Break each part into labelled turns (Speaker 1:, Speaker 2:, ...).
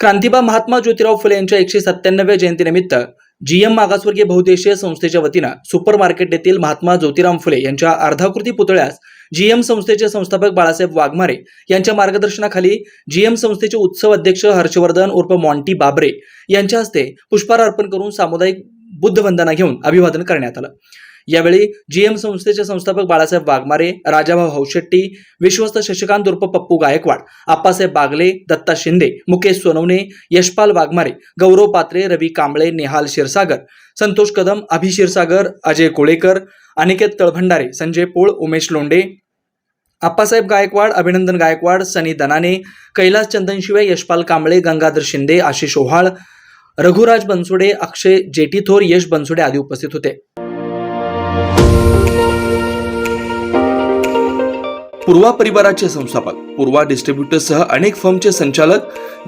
Speaker 1: क्रांतिबा महात्मा ज्योतिराव फुले यांच्या एकशे सत्त्याण्णव्या जयंतीनिमित्त जीएम मागासवर्गीय बहुदेशीय संस्थेच्या वतीनं सुपर मार्केट येथील महात्मा ज्योतिराम फुले यांच्या अर्धाकृती पुतळ्यास जीएम संस्थेचे संस्थापक बाळासाहेब वाघमारे यांच्या मार्गदर्शनाखाली जीएम संस्थेचे उत्सव अध्यक्ष हर्षवर्धन उर्फ मॉन्टी बाबरे यांच्या हस्ते पुष्पहार अर्पण करून सामुदायिक बुद्धवंदना घेऊन अभिवादन करण्यात आलं. यावेळी जीएम संस्थेचे संस्थापक बाळासाहेब वाघमारे राजाभाऊ हौशेट्टी विश्वस्त शशिकांत उर्फ पप्पू गायकवाड आप्पासाहेब बागले दत्ता शिंदे मुकेश सोनवणे यशपाल वाघमारे गौरव पात्रे रवी कांबळे नेहाल क्षीरसागर संतोष कदम अभि क्षीरसागर अजय कोळेकर अनिकेत तळभंडारे संजय पोळ उमेश लोंडे आप्पासाहेब गायकवाड अभिनंदन गायकवाड सनी दनाने कैलास चंदनशिवे यशपाल कांबळे गंगाधर शिंदे आशिष ओहाळ रघुराज बनसोडे अक्षय जेटीथोर यश बनसोडे आदी उपस्थित होते.
Speaker 2: पूर्वा परिवाराचे संस्थापक पूर्वा डिस्ट्रीब्युटरसह अनेक फर्मचे संचालक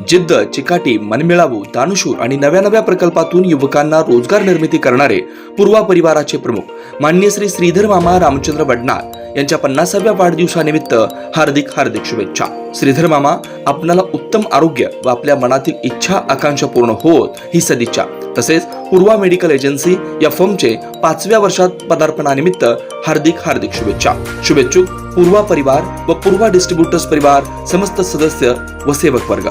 Speaker 2: जिद्द चिकाटी मनमिळावू दानशूर आणि नव्या नव्या प्रकल्पातून युवकांना रोजगार निर्मिती करणारे पूर्वा परिवाराचे प्रमुख मान्य श्री श्रीधर मामा रामचंद्र वडनाथ. यांच्या पन्नासाव्या वाढदिवसानिमित्त हार्दिक हार्दिक शुभेच्छा. श्रीधर मामा आपणाला उत्तम आरोग्य व आपल्या मनातील इच्छा आकांक्षा पूर्ण होत ही सदिच्छा. तसेच पूर्वा मेडिकल एजन्सी या फर्मचे पाचव्या वर्षात पदार्पणानिमित्त हार्दिक हार्दिक शुभेच्छा. शुभेच्छुक पूर्वा परिवार व पूर्वा डिस्ट्रीब्युटर्स परिवार समस्त सदस्य व सेवक वर्ग.